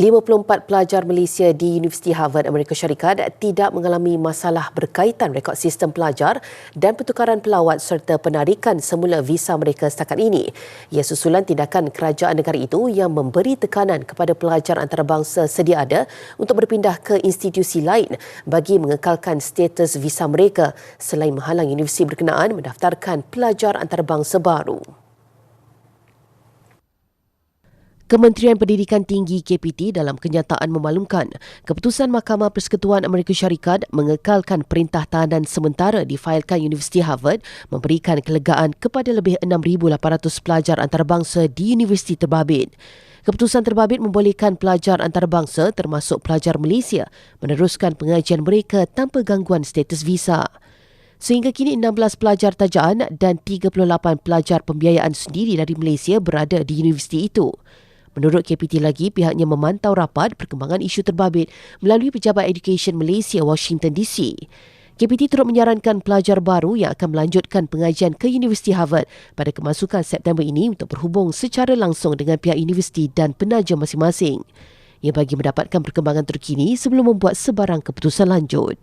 54 pelajar Malaysia di Universiti Harvard Amerika Syarikat tidak mengalami masalah berkaitan rekod sistem pelajar dan pertukaran pelawat serta penarikan semula visa mereka setakat ini. Ia susulan tindakan kerajaan negara itu yang memberi tekanan kepada pelajar antarabangsa sedia ada untuk berpindah ke institusi lain bagi mengekalkan status visa mereka selain menghalang universiti berkenaan mendaftarkan pelajar antarabangsa baru. Kementerian Pendidikan Tinggi KPT dalam kenyataan memaklumkan keputusan Mahkamah Persekutuan Amerika Syarikat mengekalkan perintah tahanan sementara difailkan Universiti Harvard memberikan kelegaan kepada lebih 6,800 pelajar antarabangsa di Universiti Terbabit. Keputusan terbabit membolehkan pelajar antarabangsa termasuk pelajar Malaysia meneruskan pengajian mereka tanpa gangguan status visa. Sehingga kini 16 pelajar tajaan dan 38 pelajar pembiayaan sendiri dari Malaysia berada di universiti itu. Menurut KPT lagi, pihaknya memantau rapat perkembangan isu terbabit melalui Pejabat Education Malaysia Washington DC. KPT turut menyarankan pelajar baru yang akan melanjutkan pengajian ke Universiti Harvard pada kemasukan September ini untuk berhubung secara langsung dengan pihak universiti dan penaja masing-masing. Ia bagi mendapatkan perkembangan terkini sebelum membuat sebarang keputusan lanjut.